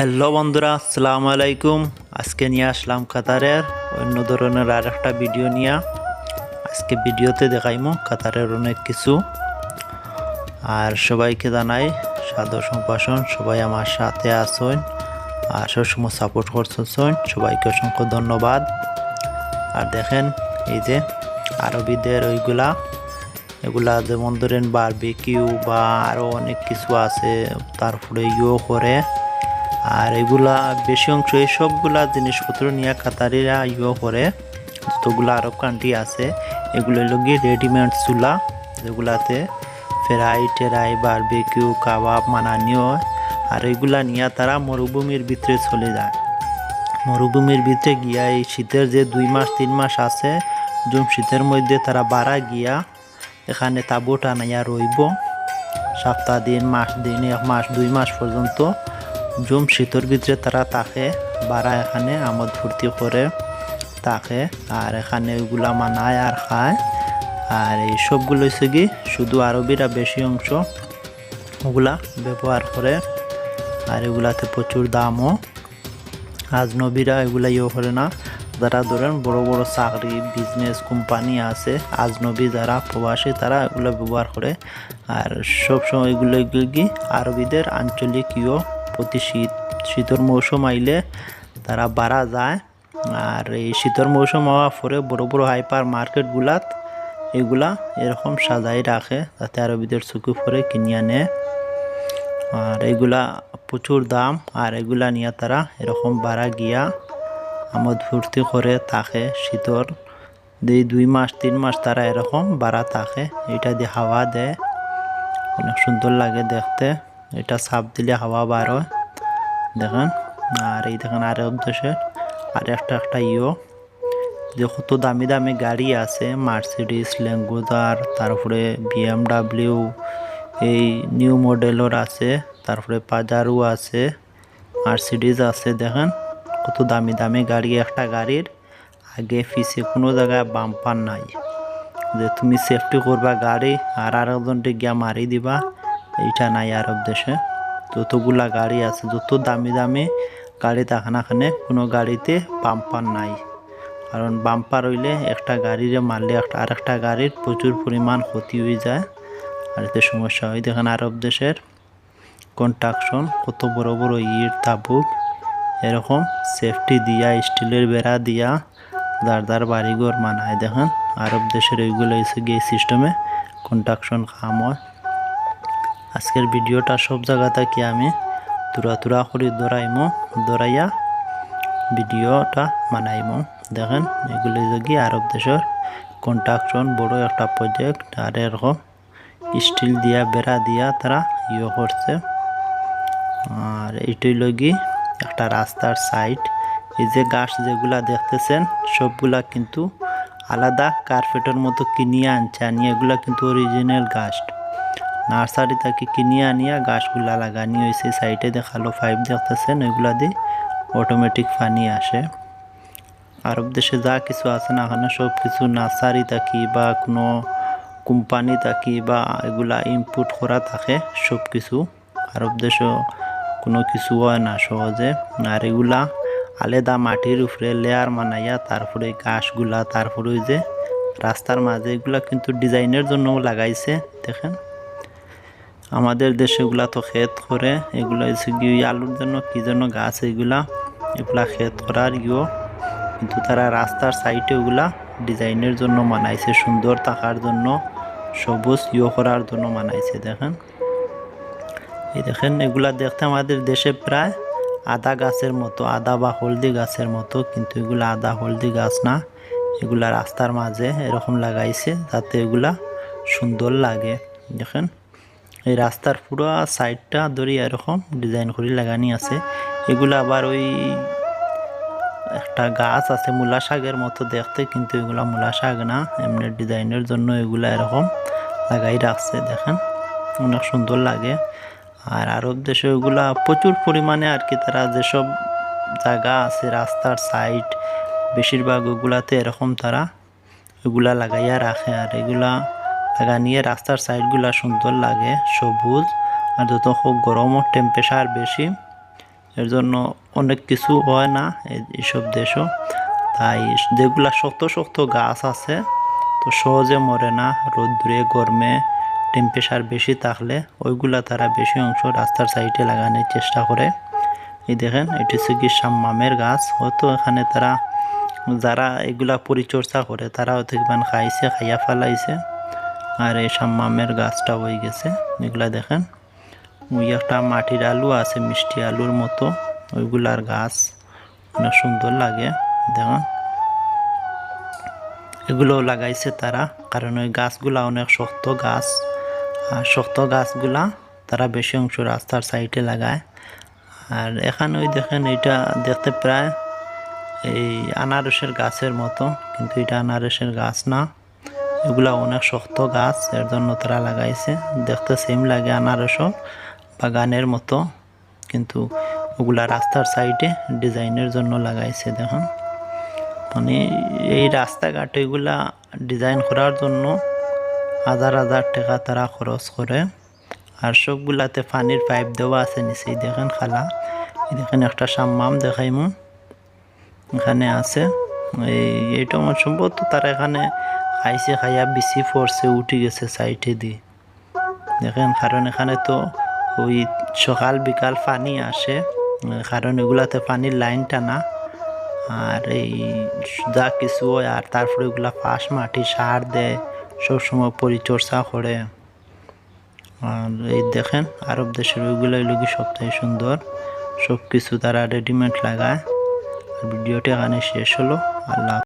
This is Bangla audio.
হ্যালো বন্ধুরা, আসসালামু আলাইকুম। আজকে নিয়ে আসলাম কাতারের অন্য ধরনের আর একটা ভিডিও নিয়ে। আজকে ভিডিওতে দেখাইমো কাতারের অনেক কিছু। আর সবাইকে জানাই সাদর সম্ভাষণ, সবাই আমার সাথে আসুন আর সবসময় সাপোর্ট করছেন সবাইকে অসংখ্য ধন্যবাদ। আর দেখেন এই যে আরবিদের ওইগুলা, এগুলা যেমন ধরেন বারবিকিউ বা আরও অনেক কিছু আছে, তারপরে ইও করে। আর এগুলা বেশি অংশ, এই সবগুলা জিনিসপত্র নিয়ে কাতারিরা ইয়ে করে, যতগুলো আরব কান্ট্রি আছে, এগুলো হলো গিয়ে রেডিমেড চুলা, যেগুলাতে ফ্রাই, টেরাই বারবিকিউ কাবাব, মানানিও হয় আর এগুলা নিয়ে তারা মরুভূমির ভিতরে চলে যায়। মরুভূমির ভিতরে গিয়া এই শীতের যে দুই মাস, তিন মাস আছে, জুম শীতের মধ্যে তারা বাড়া গিয়া এখানে তাবু টানাইয়া রইব। সপ্তাহ দিন, মাস দিন, এক মাস, দুই মাস পর্যন্ত জুম শীতের ভিতরে তারা তাকে বাড়া এখানে আমোদ ফুর্তি করে, তাকে আর এখানে ওইগুলা মানায় আর খায়। আর এই সবগুলো হচ্ছে কি, শুধু আরবিরা বেশি অংশ ওগুলা ব্যবহার করে, আর এগুলাতে প্রচুর দামও। আজনবীরা এগুলা ইয়ে করে না, যারা ধরেন বড় বড় চাকরি বিজনেস কোম্পানি আছে আজনবী যারা প্রবাসী তারা এগুলো ব্যবহার করে। আর সব সময় এগুলো কি, আরবিদের আঞ্চলিক ইয়ে প্রতি শীত, শীতের মৌসুম আইলে তারা বাড়া যায়। আর এই শীতের মৌসুম হওয়ার পরে বড় বড় হাইপার মার্কেটগুলাত এগুলা এরকম সাজাই রাখে তাতে যাতে আরবিদের চুকি পরে কিনিয়া নেয় আর এগুলা প্রচুর দাম, আর এগুলা নিয়ে তারা এরকম বাড়া গিয়া আমোদ ফুর্তি করে থাকে শীতর। দুই দুই মাস, তিন মাস তারা এরকম বাড়া থাকে। এটা দিয়ে হাওয়া দেয়। অনেক সুন্দর লাগে দেখতে। এটা সাপ দিলে হাওয়া বার হয়। দেখেন, আর এই দেখেন আরব দেশের আর একটা একটা ইও যে কত দামি দামি গাড়ি আছে মার্সিডিস ল্যাঙ্গুজার, তারপরে বিএমডাব্লিউ, এই নিউ মডেলের আছে, তারপরে পাজারু আছে মার্সিডিস আছে, দেখেন। কত দামি দামি গাড়ি, একটা গাড়ির আগে পিছে কোনো জায়গায় বাম্পার নাই। যে তুমি সেফটি করবা গাড়ি, আর আরেকজনকে গিয়া মারি দিবা এইটা নাই আরব দেশে। যতগুলা গাড়ি আছে, যত দামি দামি গাড়ি তাখানাখানে কোনো গাড়িতে বাম্পার নাই। কারণ বাম্পার হইলে একটা গাড়িরে মারলে একটা আর একটা গাড়ির প্রচুর পরিমাণ ক্ষতি হয়ে যায়। আর এতে সমস্যা হয়। দেখেন আরব দেশের কন্ট্রাকশন কত বড় বড় ইট, তাবুক, এরকম সেফটি দিয়া, স্টিলের বেড়া দিয়া যার বাড়িঘর মানায়। দেখেন আরব দেশের ওইগুলো এসে গিয়ে সিস্টেমে কন্ট্রাকশন কাম হয়। আজকের ভিডিওটা সব জায়গা থেকে আমি তুরা তুরা করে দৌড়াইমো, দৌড়াইয়া ভিডিওটা বানাইমো। দেখেন, এগুলো কি আরব দেশের কন্ট্রাকশন বড় একটা প্রজেক্ট আর এরকম স্টিল দিয়া, বেড়া দিয়া তারা ইয়ে করছে। আর এইটাই লগি একটা রাস্তার সাইড এই যে গাছ যেগুলা দেখতেছেন, সবগুলা কিন্তু আলাদা কার্পেটের মতো কিনিয়ে আনছে আনিয়ে এগুলা কিন্তু অরিজিনাল গাছ। নার্সারি থেকে কিনিয়ে আনিয়া গাছগুলা লাগানি হয়েছে সাইডে দেখাল পাইপ দেখতেছেন, ওইগুলা দিয়ে অটোমেটিক পানি আসে। আরব দেশে যা কিছু আছে না ওখানে সব কিছু নার্সারি থাকি বা কোনো কোম্পানি থাকি বা এগুলা ইনপুট করা থাকে, সব কিছু। আরব দেশও কোনো কিছু হয় না সহজে। আর এগুলা আলাদা মাটির উপরে লেয়ার মানাইয়া তারপরে গাছগুলা, তারপরে ওই যে রাস্তার মাঝে এগুলা কিন্তু ডিজাইনের জন্য লাগাইছে, দেখেন। আমাদের দেশে এগুলা তো ক্ষেত করে, এগুলো আলুর জন্য কি জন্য গাছ এগুলা এগুলা ক্ষেত করার ইয়েও কিন্তু তারা রাস্তার সাইডে ওগুলা ডিজাইনের জন্য মানাইছে, সুন্দর থাকার জন্য, সবুজ ইয়ে করার জন্য মানাইছে, দেখেন। এই দেখেন, এগুলা দেখতে আমাদের দেশে প্রায় আদা গাছের মতো, আদা বা হলদি গাছের মতো, কিন্তু এগুলা আদা হলদি গাছ না। এগুলা রাস্তার মাঝে এরকম লাগাইছে, যাতে এগুলা সুন্দর লাগে, দেখেন। এই রাস্তার পুরো সাইডটা ধরি এরকম ডিজাইন করে, লাগানি আছে। এগুলো আবার ওই একটা গাছ আছে, মূলা শাকের মতো দেখতে, কিন্তু এগুলা মূলা শাক না। এমনি ডিজাইনের জন্য এগুলা এরকম লাগাই রাখছে, দেখেন। অনেক সুন্দর লাগে। আর আরব দেশে ওগুলা প্রচুর পরিমাণে আর কি, তারা যেসব জায়গা আছে, রাস্তার সাইড বেশিরভাগ ওগুলাতে এরকম তারা এগুলা লাগাইয়া রাখে। আর এগুলা লাগা নিয়ে রাস্তার সাইডগুলা সুন্দর লাগে, সবুজ, আর যত খুব গরমও টেম্পারেচার বেশি। এর জন্য অনেক কিছু হয় না এই- এইসব দেশও। তাই যেগুলা শক্ত শক্ত গাছ আছে, তো সহজে মরে না। রোদ্দুরে, গরমে টেম্পারেচার বেশি থাকলে ওইগুলা তারা বেশি অংশ রাস্তার সাইডে লাগানোর চেষ্টা করে। এই দেখেন, এটি হচ্ছে কি সাম্মামের গাছ। হয়তো এখানে তারা, যারা এগুলা পরিচর্যা করে, তারা হয়তো খাইছে, খাইয়া ফেলাইছে। আর এই সাম্মামের গাছটা হয়ে গেছে, এগুলা দেখেন। ওই একটা মাটির আলু আছে, মিষ্টি আলুর মতো। ওইগুলার গাছ অনেক সুন্দর লাগে, দেখুন। এগুলো লাগাইছে তারা, কারণ ওই গাছগুলা অনেক শক্ত গাছ। আর শক্ত গাছগুলা তারা বেশি অংশ রাস্তার সাইডে লাগায়। আর এখানে ওই দেখেন এটা দেখতে প্রায় এই আনারসের গাছের মতো, কিন্তু এটা আনারসের গাছ না। এগুলা অনেক শক্ত গাছ, এর জন্য তারা লাগাইছে। দেখতে সেম লাগে আনারসও, বাগানের মতো, কিন্তু ওগুলা রাস্তার সাইডে ডিজাইনের জন্য লাগাইছে, দেখুন। মানে এই রাস্তাঘাট এগুলা ডিজাইন করার জন্য হাজার হাজার টাকা তারা খরচ করে। আর সবগুলাতে পানির পাইপ দেওয়া আছে নিচেই, দেখেন খালা। দেখেন একটা সাম্মাম দেখাইমু। এখানে আছে। এই আমার সম্ভবত তারা এখানে খাইছে খাইয়া বেশি পড়ছে উঠে গেছে সাইডে দিয়ে দেখেন কারণ এখানে তো ওই সকাল বিকাল পানি আসে কারণ এগুলাতে পানির লাইন টানা। আর এই যা কিছু হয়, আর তারপরে ওগুলা ফাঁস মাটি সার দেয়, সবসময় পরিচর্যা করে। আর এই দেখেন, আরব দেশের ওইগুলো এগুলো সবথেকে সুন্দর। সব কিছু তারা রেডিমেড লাগায়। ভিডিওটি এখানে শেষ হলো। আল্লাহ